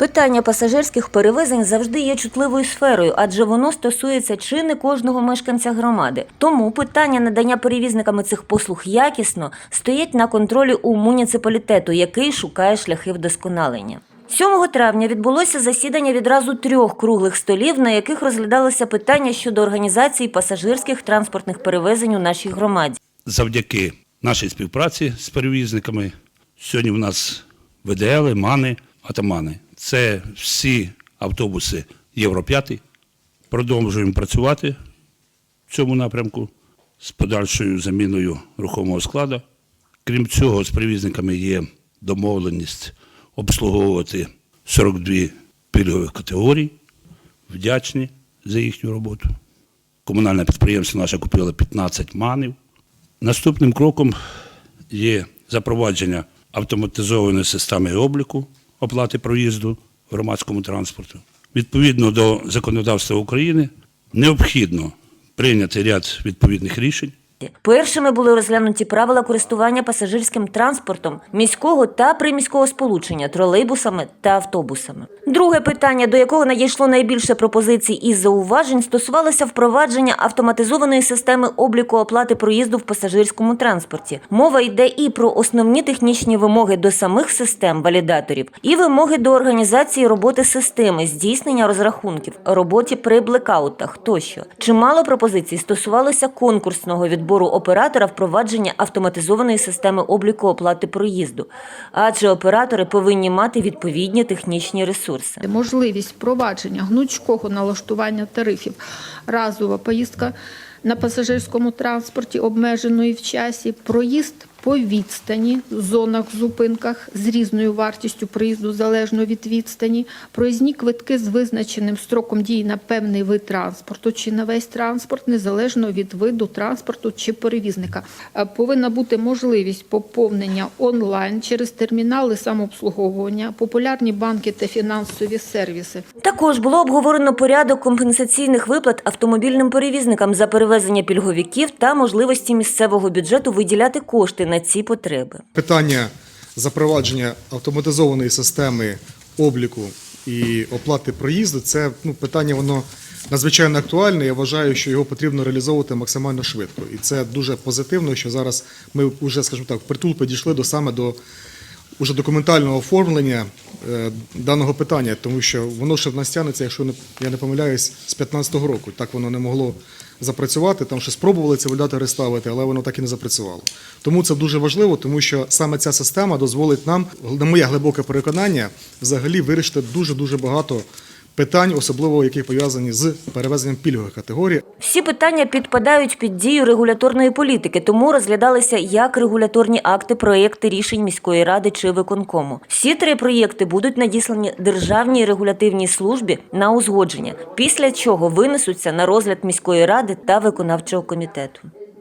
Питання пасажирських перевезень завжди є чутливою сферою, адже воно стосується чи не кожного мешканця громади. Тому питання надання перевізниками цих послуг якісно стоїть на контролі у муніципалітету, який шукає шляхи вдосконалення. 7 травня відбулося засідання відразу трьох круглих столів, на яких розглядалося питання щодо організації пасажирських транспортних перевезень у нашій громаді. завдяки нашій співпраці з перевізниками. Сьогодні в нас ВДЛ, МАНи, Атамани. Це всі автобуси Євро 5. Продовжуємо працювати в цьому напрямку з подальшою заміною рухомого складу. Крім цього, з перевізниками є домовленість обслуговувати 42 пільгових категорій. Вдячні за їхню роботу. Комунальне підприємство наше купило 15 манів. Наступним кроком є запровадження автоматизованої системи обліку оплати проїзду в громадському транспорту. Відповідно до законодавства України необхідно прийняти ряд відповідних рішень. Першими були розглянуті правила користування пасажирським транспортом міського та приміського сполучення тролейбусами та автобусами. Друге питання, до якого надійшло найбільше пропозицій і зауважень, стосувалося впровадження автоматизованої системи обліку оплати проїзду в пасажирському транспорті. Мова йде і про основні технічні вимоги до самих систем валідаторів, і вимоги до організації роботи системи, здійснення розрахунків, роботі при блекаутах тощо. Чимало пропозицій стосувалося конкурсного відбору оператора впровадження автоматизованої системи обліку оплати проїзду, адже оператори повинні мати відповідні технічні ресурси. можливість впровадження гнучкого налаштування тарифів, разова поїздка на пасажирському транспорті обмеженої в часі, проїзд по відстані, зонах, зупинках з різною вартістю проїзду залежно від відстані, проїзні квитки з визначеним строком дії на певний вид транспорту чи на весь транспорт, незалежно від виду транспорту чи перевізника. Е, Повинна бути можливість поповнення онлайн через термінали самообслуговування, популярні банки та фінансові сервіси. Також було обговорено порядок компенсаційних виплат автомобільним перевізникам за перевезення пільговиків та можливості місцевого бюджету виділяти кошти на ці потреби. Питання запровадження автоматизованої системи обліку і оплати проїзду це ну, питання воно надзвичайно актуальне. Я вважаю, що його потрібно реалізовувати максимально швидко. І це дуже позитивно, що зараз ми вже, скажімо так, впритул підійшли до саме до уже документального оформлення е, даного питання, тому що воно ще в нас тягнеться, якщо я не помиляюсь, з 2015 року. Так воно не могло запрацювати. Там ще спробували це валідатори ставити, але воно так і не запрацювало. Тому це дуже важливо, тому що саме ця система дозволить нам, на моє глибоке переконання, взагалі вирішити дуже дуже багато питань, особливо які пов'язані з перевезенням пільгових категорій. Всі питання підпадають під дію регуляторної політики, тому розглядалися як регуляторні акти, проєкти рішень міської ради чи виконкому. Всі три проєкти будуть надіслані державній регулятивній службі на узгодження, після чого винесуться на розгляд міської ради та виконавчого комітету.